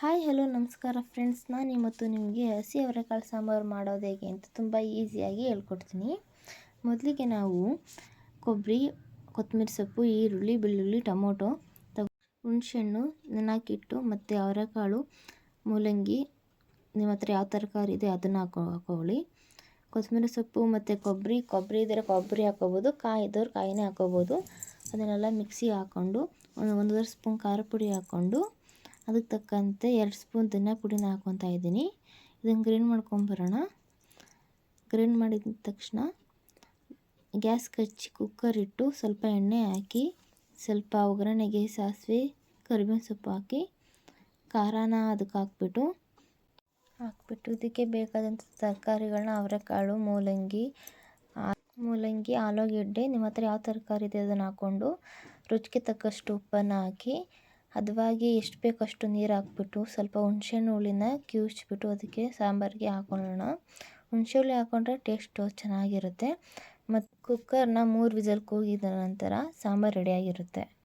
Hi hello ನಮಸ್ಕಾರ friends ನಾನು ಇವತ್ತು ನಿಮಗೆ ಹಸಿ ಅವರೆಕಾಳು ಸಾಂಬಾರು ಮಾಡೋದು ಹೇಗೆ ಅಂತ ತುಂಬ ಈಸಿಯಾಗಿ ಹೇಳ್ಕೊಡ್ತೀನಿ. ಮೊದಲಿಗೆ ನಾವು ಕೊಬ್ಬರಿ ಕೊತ್ತಂಬರಿ ಸೊಪ್ಪು, ಈರುಳ್ಳಿ, ಬೆಳ್ಳುಳ್ಳಿ, ಟೊಮೊಟೊ, ತಗೊ ಹುಣಸೆಹಣ್ಣು, ನೆನಾಕಿಟ್ಟು ಮತ್ತು ಅವರೆಕಾಳು, ಮೂಲಂಗಿ. ನಿಮ್ಮ ಹತ್ರ ಯಾವ ತರಕಾರಿ ಇದೆ ಅದನ್ನು ಹಾಕೋ ಹಾಕೊಳ್ಳಿ ಕೊತ್ತಂಬರಿ ಸೊಪ್ಪು ಮತ್ತು ಕೊಬ್ಬರಿ ಕೊಬ್ಬರಿ ಇದ್ದರೆ ಕೊಬ್ಬರಿ ಹಾಕೋಬೋದು, ಕಾಯಿ ಇದ್ದವ್ರು ಕಾಯಿನೇ ಹಾಕೋಬೋದು. ಅದನ್ನೆಲ್ಲ ಮಿಕ್ಸಿಗೆ ಹಾಕ್ಕೊಂಡು ಒಂದು ಒಂದೂವರೆ ಸ್ಪೂನ್ ಖಾರ ಪುಡಿ ಹಾಕ್ಕೊಂಡು ಅದಕ್ಕೆ ತಕ್ಕಂತೆ ಎರಡು ಸ್ಪೂನ್ ಧನಿಯಾ ಪುಡಿನ ಹಾಕ್ಕೊತಾ ಇದ್ದೀನಿ. ಇದನ್ನು ಗ್ರೈಂಡ್ ಮಾಡ್ಕೊಂಬರೋಣ ಗ್ರೈಂಡ್ ಮಾಡಿದ ತಕ್ಷಣ ಗ್ಯಾಸ್ ಕಚ್ಚಿ ಕುಕ್ಕರ್ ಇಟ್ಟು ಸ್ವಲ್ಪ ಎಣ್ಣೆ ಹಾಕಿ, ಸ್ವಲ್ಪ ಒಗ್ಗರಣೆಗೆ ಸಾಸಿವೆ, ಕರಿಬೇವಿನ ಸೊಪ್ಪು ಹಾಕಿ, ಖಾರನ ಅದಕ್ಕೆ ಹಾಕ್ಬಿಟ್ಟು ಹಾಕ್ಬಿಟ್ಟು ಇದಕ್ಕೆ ಬೇಕಾದಂಥ ತರಕಾರಿಗಳನ್ನ ಅವರೆಕಾಳು, ಮೂಲಂಗಿ ಮೂಲಂಗಿ, ಆಲೂಗೆಡ್ಡೆ, ನಿಮ್ಮ ಹತ್ರ ಯಾವ ತರಕಾರಿ ಇದೆ ಅದನ್ನು ಹಾಕ್ಕೊಂಡು ರುಚಿಗೆ ತಕ್ಕಷ್ಟು ಉಪ್ಪನ್ನು ಹಾಕಿ ಹದವಾಗಿ ಎಷ್ಟು ಬೇಕು ಅಷ್ಟು ನೀರು ಹಾಕ್ಬಿಟ್ಟು ಸ್ವಲ್ಪ ಹುಣಸೆಹಣ್ಣು ಹುಳಿನ ಕಿವುಚ್ಬಿಟ್ಟು ಅದಕ್ಕೆ ಸಾಂಬಾರಿಗೆ ಹಾಕೊಳ್ಳೋಣ. ಹುಣಸೆ ಹುಳಿ ಹಾಕ್ಕೊಂಡ್ರೆ ಟೇಸ್ಟು ಚೆನ್ನಾಗಿರುತ್ತೆ ಮತ್ತು ಕುಕ್ಕರ್ನ ಮೂರು ವಿಸಲ್ ಕೂಗಿದ ನಂತರ ಸಾಂಬಾರು ರೆಡಿಯಾಗಿರುತ್ತೆ